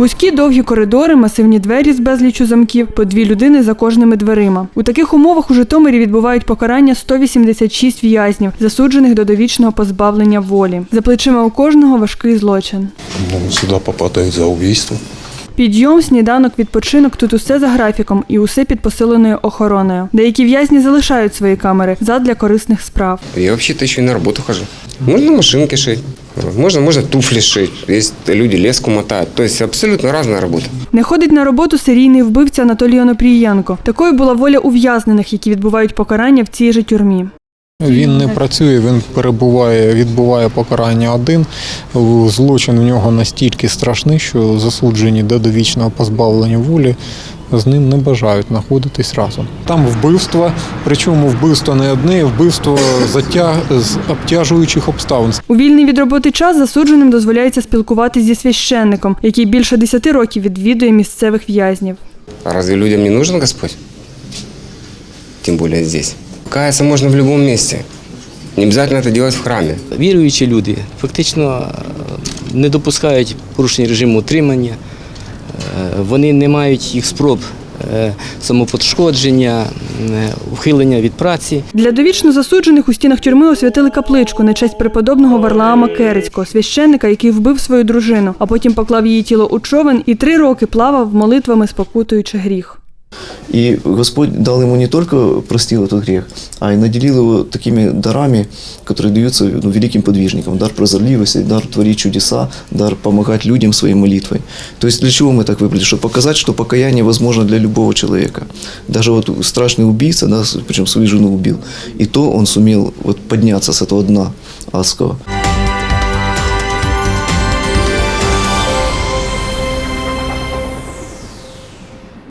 Вузькі довгі коридори, масивні двері з безлічу замків, по дві людини за кожними дверима. У таких умовах у Житомирі відбувають покарання 186 в'язнів, засуджених до довічного позбавлення волі. За плечима у кожного важкий злочин. Ну, сюда попадают за убийство. Підйом, сніданок, відпочинок тут усе за графіком і усе під посиленою охороною. Деякі в'язні залишають свої камери задля корисних справ. Я вообще-то еще и на работу хожу. Можно машинки шить, можно, можно туфли шить. Есть люди леску мотают. То есть абсолютно разная работа. Не ходить на роботу серійний вбивця Анатолій Онопрієнко. Такою була воля ув'язнених, які відбувають покарання в цій же тюрмі. Він не працює, він перебуває, відбуває покарання один. Злочин в нього настільки страшний, що засуджені до довічного позбавлення волі з ним не бажають знаходитись разом. Там вбивство, причому вбивство не одне, вбивство затяг з обтяжуючих обставин. У вільний від роботи час засудженим дозволяється спілкуватись зі священником, який більше 10 років відвідує місцевих в'язнів. А разве людям не нужен Господь? Тем более здесь. Каяться можно в любом месте. Не обязательно это делать в храме. Віруючі люди фактично е, не допускають порушення режиму утримання, е, вони не мають їх спроб е, самопошкодження, е, ухилення від праці. Для довічно засуджених у стінах тюрми освятили капличку на честь преподобного Варлаама Керецького, священника, який вбив свою дружину, а потім поклав її тіло у човен і три роки плавав молитвами, спокутуючи гріх. И Господь дал ему не только простил этот грех, а и наделил его такими дарами, которые даются ну, великим подвижникам. Дар прозорливости, дар творить чудеса, дар помогать людям своей молитвой. То есть для чего мы так выбрали? Чтобы показать, что покаяние возможно для любого человека. Даже вот страшный убийца, да, причем свою жену убил, и то он сумел вот подняться с этого дна адского.